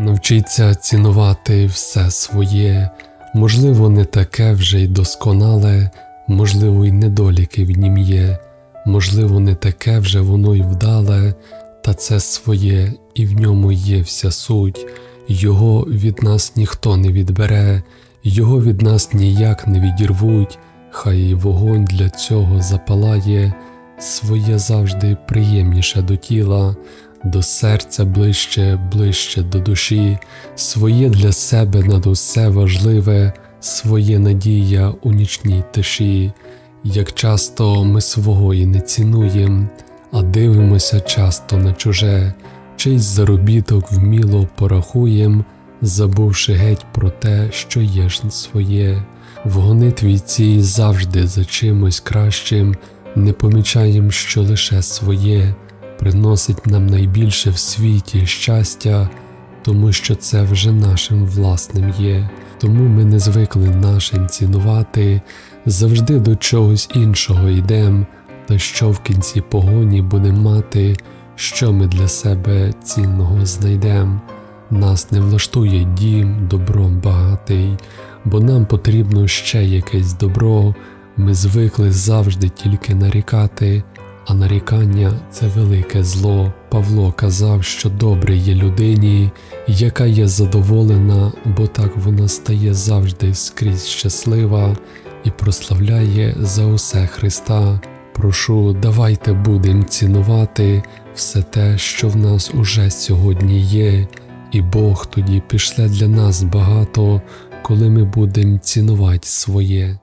Навчіться цінувати все своє, можливо, не таке вже й досконале, можливо, й недоліки в нім є, можливо, не таке вже воно й вдале, та це своє, і в ньому є вся суть. Його від нас ніхто не відбере, його від нас ніяк не відірвуть, хай і вогонь для цього запалає, своє завжди приємніше до тіла, до серця ближче, ближче до душі, своє для себе над усе важливе, своє надія у нічній тиші, як часто ми свого і не цінуєм, а дивимося часто на чуже, чийсь заробіток вміло порахуєм, забувши геть про те, що є ж своє. В гонитві цій завжди за чимось кращим, не помічаєм, що лише своє приносить нам найбільше в світі щастя, тому що це вже нашим власним є. Тому ми не звикли нашим цінувати, завжди до чогось іншого йдем, та що в кінці погоні будем мати, що ми для себе цінного знайдем. Нас не влаштує дім добром багатий, бо нам потрібно ще якесь добро. Ми звикли завжди тільки нарікати, а нарікання це велике зло. Павло казав, що добре є людині, яка є задоволена, бо так вона стає завжди скрізь щаслива і прославляє за усе Христа. Прошу, давайте будем цінувати все те, що в нас уже сьогодні є, і Бог тоді пішле для нас багато, коли ми будемо цінувати своє.